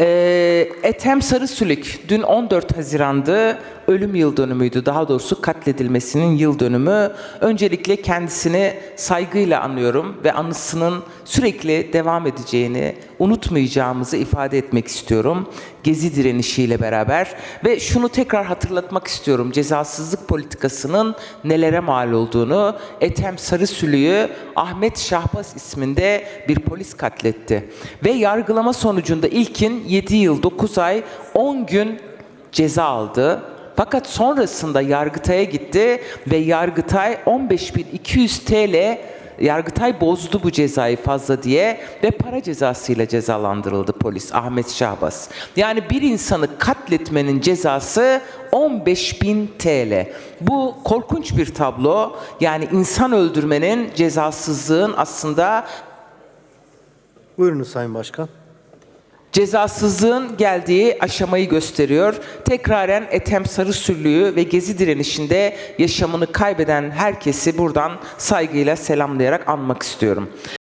Ee, Ethem Sarısülük dün 14 Haziran'dı. Ölüm yıl dönümüydü. Daha doğrusu katledilmesinin yıl dönümü. Öncelikle kendisini saygıyla anıyorum ve anısının sürekli devam edeceğini, unutmayacağımızı ifade etmek istiyorum. Gezi direnişiyle beraber ve şunu tekrar hatırlatmak istiyorum. Cezasızlık politikasının nelere mal olduğunu. Ethem Sarısülük'ü Ahmet Şahbaz isminde bir polis katletti. Ve yargılama sonucunda ilkin 7 yıl 9 ay 10 gün ceza aldı. Fakat sonrasında Yargıtay'a gitti ve Yargıtay 15.200 TL Yargıtay bozdu bu cezayı fazla diye ve para cezasıyla cezalandırıldı polis Ahmet Şahbaz. Yani bir insanı katletmenin cezası 15.000 TL. Bu korkunç bir tablo. Yani insan öldürmenin cezasızlığın aslında Buyurunuz Sayın Başkan. Cezasızlığın geldiği aşamayı gösteriyor. Tekraren Ethem Sarısürlüğü ve Gezi direnişinde yaşamını kaybeden herkesi buradan saygıyla selamlayarak anmak istiyorum.